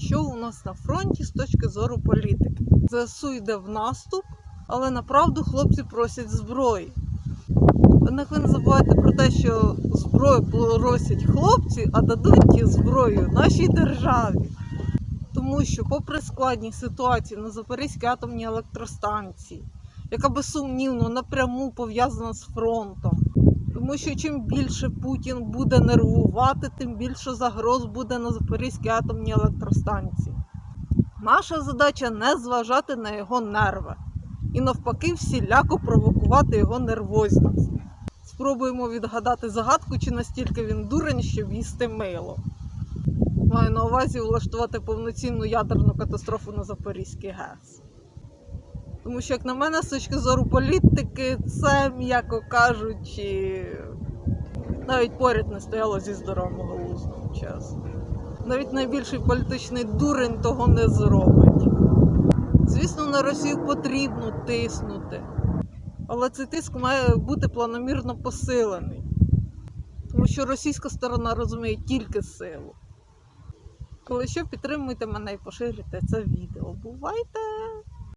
що у нас на фронті з точки зору політики. ЗСУ йде в наступ, але направду хлопці просять зброї. Однак ви не забувайте про те, що зброю просять хлопці, а дадуть ті зброю нашій державі. Тому що, попри складні ситуації на Запорізькій атомній електростанції, яка безсумнівно напряму пов'язана з фронтом, тому що чим більше Путін буде нервувати, тим більше загроз буде на Запорізькій атомній електростанції. Наша задача не зважати на його нерви і навпаки всіляко провокувати його нервозність. Спробуємо відгадати загадку, чи настільки він дурень, щоб їсти мило. Маю на увазі влаштувати повноцінну ядерну катастрофу на Запорізькій ГЕС. Тому що, як на мене, з точки зору політики, це, м'яко кажучи, навіть поряд не стояло зі здоровим глуздом, чесно. Навіть найбільший політичний дурень того не зробить. Звісно, на Росію потрібно тиснути, але цей тиск має бути планомірно посилений. Тому що російська сторона розуміє тільки силу. Коли що, підтримуйте мене і поширюйте це відео. Бувайте!